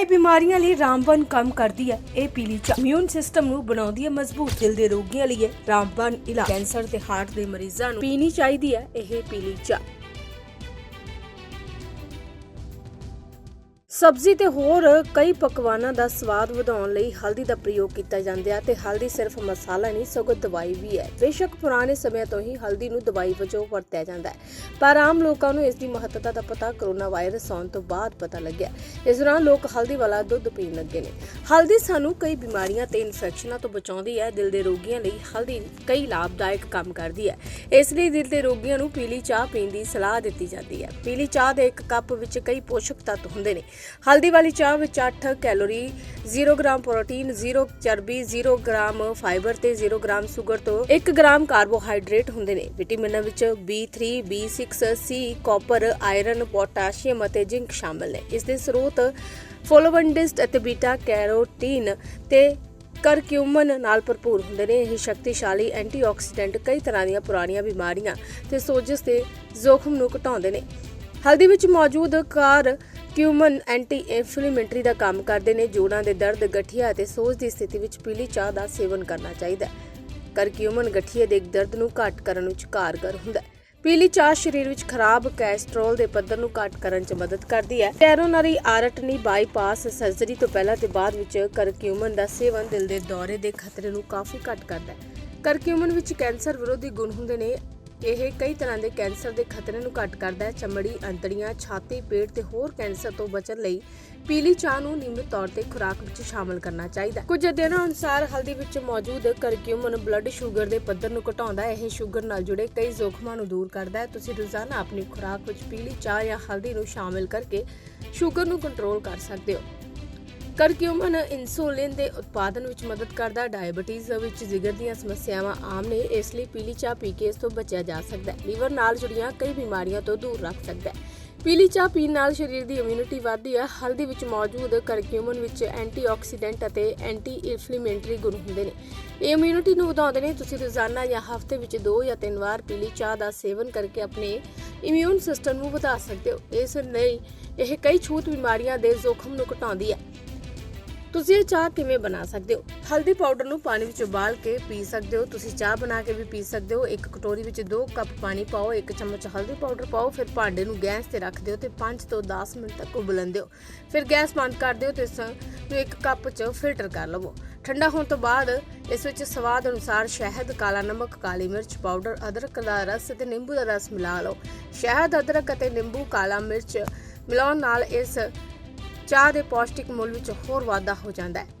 ਕਈ ਬਿਮਾਰੀਆਂ ਲਈ ਰਾਮਬਨ ਕੰਮ ਕਰਦੀ ਹੈ। ਇਹ ਪੀਲੀ ਚਾਹ ਇਮਿਊਨ ਸਿਸਟਮ ਨੂੰ ਬਣਾਉਂਦੀ ਹੈ, ਮਜ਼ਬੂਤ ਦਿਲ ਦੇ ਰੋਗੀਆਂ ਲਈ ਹੈ ਰਾਮਬਨ ਇਲਾਜ। ਕੈਂਸਰ ਤੇ ਹਾਰਟ ਦੇ ਮਰੀਜ਼ਾਂ ਨੂੰ ਪੀਣੀ ਚਾਹੀਦੀ ਹੈ, ਇਹ ਪੀਲੀ ਚਾਹ ਸਬਜ਼ੀ ਤੇ ਹੋਰ ਕਈ ਪਕਵਾਨਾਂ ਦਾ ਸਵਾਦ ਵਧਾਉਣ ਲਈ ਹਲਦੀ ਦਾ ਪ੍ਰਯੋਗ ਕੀਤਾ ਜਾਂਦਾ ਹੈ ਤੇ ਹਲਦੀ ਸਿਰਫ ਮਸਾਲਾ ਨਹੀਂ, ਸਗੋਂ ਦਵਾਈ ਵੀ ਹੈ। ਬੇਸ਼ੱਕ ਪੁਰਾਣੇ ਸਮਿਆਂ ਤੋਂ ਹੀ ਹਲਦੀ ਨੂੰ ਦਵਾਈ ਵਜੋਂ ਵਰਤਿਆ ਜਾਂਦਾ ਹੈ, ਪਰ ਆਮ ਲੋਕਾਂ ਨੂੰ ਇਸ ਦੀ ਮਹੱਤਤਾ ਦਾ ਪਤਾ ਕਰੋਨਾ ਵਾਇਰਸ ਆਉਣ ਤੋਂ ਬਾਅਦ ਪਤਾ ਲੱਗਿਆ। ਇਸ ਦੌਰਾਨ ਲੋਕ ਹਲਦੀ ਵਾਲਾ ਦੁੱਧ ਪੀਣ ਲੱਗੇ ਨੇ। ਹਲਦੀ ਸਾਨੂੰ ਕਈ ਬਿਮਾਰੀਆਂ ਤੇ ਇਨਫੈਕਸ਼ਨਾਂ ਤੋਂ ਬਚਾਉਂਦੀ ਹੈ, ਦਿਲ ਦੇ ਰੋਗੀਆਂ ਲਈ ਹਲਦੀ ਕਈ ਲਾਭਦਾਇਕ ਕੰਮ ਕਰਦੀ ਹੈ। ਇਸ ਲਈ ਦਿਲ ਦੇ ਰੋਗੀਆਂ ਨੂੰ ਪੀਲੀ ਚਾਹ ਪੀਣ ਦੀ ਸਲਾਹ ਦਿੱਤੀ ਜਾਂਦੀ ਹੈ। ਪੀਲੀ ਚਾਹ ਦੇ ਇੱਕ ਕੱਪ ਵਿੱਚ ਕਈ ਪੋਸ਼ਕ ਤੱਤ ਹੁੰਦੇ ਨੇ। ਹਲਦੀ ਵਾਲੀ ਚਾਹ ਵਿੱਚ 8 ਕੈਲੋਰੀ 0 ਗ੍ਰਾਮ ਪ੍ਰੋਟੀਨ 0 ਚਰਬੀ 0 ਗ੍ਰਾਮ ਫਾਈਬਰ ਤੇ 0 ਗ੍ਰਾਮ ਸ਼ੂਗਰ ਤੋਂ 1 ਗ੍ਰਾਮ ਕਾਰਬੋਹਾਈਡਰੇਟ ਹੁੰਦੇ ਨੇ। ਵਿਟਾਮਿਨਾਂ ਵਿੱਚ B3, B6, C, copper, iron, potassium ਅਤੇ ਜ਼ਿੰਕ ਸ਼ਾਮਲ ਨੇ। ਇਸ ਦੇ ਸਰੋਤ ਫੋਲੋਵੰਡਿਸਟ ਅਤੇ ਬੀਟਾ ਕੈਰੋਟੀਨ ਤੇ ਕਰਕਿਊਮਨ ਨਾਲ ਭਰਪੂਰ ਹੁੰਦੇ ਨੇ। ਇਹ ਸ਼ਕਤੀਸ਼ਾਲੀ ਐਂਟੀਆਕਸੀਡੈਂਟ ਕਈ ਤਰ੍ਹਾਂ ਦੀਆਂ ਪੁਰਾਣੀਆਂ ਬਿਮਾਰੀਆਂ ਤੇ ਸੋਜਸ਼ ਦੇ ਜ਼ੋਖਮ ਨੂੰ ਘਟਾਉਂਦੇ ਨੇ। ਹਲਦੀ ਵਿੱਚ ਮੌਜੂਦ ਕਾਰ ਕਿਊਮਨ ਐਂਟੀ ਇਨਫਲੇਮੇਟਰੀ ਦਾ ਕੰਮ ਕਰਦੇ ਨੇ। ਜੋੜਾਂ ਦੇ ਦਰਦ, ਗਠੀਆ ਅਤੇ ਸੋਜ ਦੀ ਸਥਿਤੀ ਵਿੱਚ ਪੀਲੀ ਚਾਹ ਦਾ ਸੇਵਨ ਕਰਨਾ ਚਾਹੀਦਾ ਹੈ। ਕਰਕਿਊਮਨ ਗਠੀਏ ਦੇ ਦਰਦ ਨੂੰ ਘੱਟ ਕਰਨ ਵਿੱਚ ਕਾਰਗਰ ਹੁੰਦਾ ਹੈ। ਪੀਲੀ ਚਾਹ ਸਰੀਰ ਵਿੱਚ ਖਰਾਬ ਕੋਲੇਸਟ੍ਰੋਲ ਦੇ ਪੱਧਰ ਨੂੰ ਘੱਟ ਕਰਨ 'ਚ ਮਦਦ ਕਰਦੀ ਹੈ। ਕੈਰੋਨਰੀ ਆਰਟਰੀ ਬਾਈਪਾਸ ਸਰਜਰੀ ਤੋਂ ਪਹਿਲਾਂ ਤੇ ਬਾਅਦ ਵਿੱਚ ਕਰਕਿਊਮਨ ਦਾ ਸੇਵਨ ਦਿਲ ਦੇ ਦੌਰੇ ਦੇ ਖਤਰੇ ਨੂੰ ਕਾਫੀ ਘੱਟ ਕਰਦਾ ਹੈ। ਕਰਕਿਊਮਨ ਵਿੱਚ ਕੈਂਸਰ ਵਿਰੋਧੀ ਗੁਣ ਹੁੰਦੇ ਨੇ। ਇਹ ਕਈ ਤਰ੍ਹਾਂ ਦੇ ਕੈਂਸਰ ਦੇ ਖਤਰੇ ਨੂੰ ਘੱਟ ਕਰਦਾ ਹੈ। ਚਮੜੀ, ਅੰਤੜੀਆਂ, ਛਾਤੀ, ਪੇਟ ਤੇ ਹੋਰ ਕੈਂਸਰ ਤੋਂ ਬਚਣ ਲਈ ਪੀਲੀ ਚਾਹ ਨੂੰ ਨਿਯਮਿਤ ਤੌਰ ਤੇ ਖੁਰਾਕ ਵਿੱਚ ਸ਼ਾਮਲ ਕਰਨਾ ਚਾਹੀਦਾ ਕੁਝ ਅਧਿਐਨਾਂ ਅਨੁਸਾਰ ਹਲਦੀ ਵਿੱਚ ਮੌਜੂਦ ਕਰਕਿਊਮਨ ਬਲੱਡ ਸ਼ੂਗਰ ਦੇ ਪੱਧਰ ਨੂੰ ਘਟਾਉਂਦਾ ਹੈ। ਇਹ ਸ਼ੂਗਰ ਨਾਲ ਜੁੜੇ ਕਈ ਜ਼ੋਖਮਾਂ ਨੂੰ ਦੂਰ ਕਰਦਾ ਹੈ। ਤੁਸੀਂ ਰੋਜ਼ਾਨਾ ਆਪਣੀ ਖੁਰਾਕ ਵਿੱਚ ਪੀਲੀ ਚਾਹ ਜਾਂ ਹਲਦੀ ਨੂੰ ਸ਼ਾਮਿਲ ਕਰਕੇ ਸ਼ੂਗਰ ਨੂੰ ਕੰਟਰੋਲ ਕਰ ਸਕਦੇ ਹੋ। ਕਰਕਿਊਮਨ ਇਨਸੂਲਿਨ ਦੇ ਉਤਪਾਦਨ ਵਿੱਚ ਮਦਦ ਕਰਦਾ। ਹੈ ਡਾਇਬੀਟੀਜ਼ ਵਿੱਚ ਜਿਗਰ ਦੀਆਂ ਸਮੱਸਿਆਵਾਂ ਆਮ ਨੇ, ਇਸ ਲਈ ਪੀਲੀ ਚਾਹ ਪੀ ਕੇ ਇਸ ਤੋਂ ਬਚਿਆ ਜਾ ਸਕਦਾ ਹੈ। ਲੀਵਰ ਨਾਲ ਜੁੜੀਆਂ ਕਈ ਬਿਮਾਰੀਆਂ ਤੋਂ ਦੂਰ ਰੱਖ ਸਕਦਾ ਹੈ। ਪੀਲੀ ਚਾਹ ਪੀਣ ਨਾਲ ਸਰੀਰ ਦੀ ਇਮਿਊਨਿਟੀ ਵਧਦੀ ਹੈ। ਹਲਦੀ ਵਿੱਚ ਮੌਜੂਦ ਕਰਕਿਊਮਨ ਵਿੱਚ ਐਂਟੀਆਕਸੀਡੈਂਟ ਅਤੇ ਐਂਟੀ ਇਨਫਲੇਮੇਟਰੀ ਗੁਣ ਹੁੰਦੇ ਨੇ। ਇਹ ਇਮਿਊਨਿਟੀ ਨੂੰ ਵਧਾਉਂਦੇ ਨੇ। ਤੁਸੀਂ ਰੋਜ਼ਾਨਾ ਜਾਂ ਹਫ਼ਤੇ ਵਿੱਚ ਦੋ ਜਾਂ ਤਿੰਨ ਵਾਰ ਪੀਲੀ ਚਾਹ ਦਾ ਸੇਵਨ ਕਰਕੇ ਆਪਣੇ ਇਮਿਊਨ ਸਿਸਟਮ ਨੂੰ ਵਧਾ ਸਕਦੇ ਹੋ। ਇਸ ਲਈ ਇਹ ਕਈ ਛੂਤ ਬਿਮਾਰੀਆਂ ਦੇ ਜ਼ੋਖਮ ਨੂੰ ਘਟਾਉਂਦੀ ਹੈ। ਤੁਸੀਂ ਇਹ ਚਾਹ ਕਿਵੇਂ ਬਣਾ ਸਕਦੇ ਹੋ? ਹਲਦੀ ਪਾਊਡਰ ਨੂੰ ਪਾਣੀ ਵਿੱਚ ਉਬਾਲ ਕੇ ਪੀ ਸਕਦੇ ਹੋ। ਤੁਸੀਂ ਚਾਹ ਬਣਾ ਕੇ ਵੀ ਪੀ ਸਕਦੇ ਹੋ। ਇੱਕ ਕਟੋਰੀ ਵਿੱਚ 2 ਕੱਪ ਪਾਣੀ ਪਾਓ, ਇੱਕ ਚਮਚ ਹਲਦੀ ਪਾਊਡਰ ਪਾਓ, ਫਿਰ ਭਾਂਡੇ ਨੂੰ ਗੈਸ ਤੇ ਰੱਖ ਦਿਓ ਤੇ 5 ਤੋਂ 10 ਮਿੰਟ ਤੱਕ ਉਬਲਣ ਦਿਓ। ਫਿਰ ਗੈਸ ਬੰਦ ਕਰ ਦਿਓ ਤੇ ਇਸ ਨੂੰ ਇੱਕ ਕੱਪ 'ਚ ਫਿਲਟਰ ਕਰ ਲਵੋ। ਠੰਡਾ ਹੋਣ ਤੋਂ ਬਾਅਦ ਇਸ ਵਿੱਚ ਸਵਾਦ ਅਨੁਸਾਰ ਸ਼ਹਿਦ, ਕਾਲਾ ਨਮਕ, ਕਾਲੀ ਮਿਰਚ ਪਾਊਡਰ, ਅਦਰਕ ਦਾ ਰਸ ਅਤੇ ਨਿੰਬੂ ਦਾ ਰਸ ਮਿਲਾ ਲਓ। ਸ਼ਹਿਦ, ਅਦਰਕ ਅਤੇ ਨਿੰਬੂ, ਕਾਲਾ ਮਿਰਚ ਮਿਲਾਉਣ ਨਾਲ ਇਸ ਚਾਹ ਦੇ ਪੌਸ਼ਟਿਕ ਮੁੱਲ ਵਿੱਚ ਹੋਰ ਵਾਧਾ ਹੋ ਜਾਂਦਾ ਹੈ।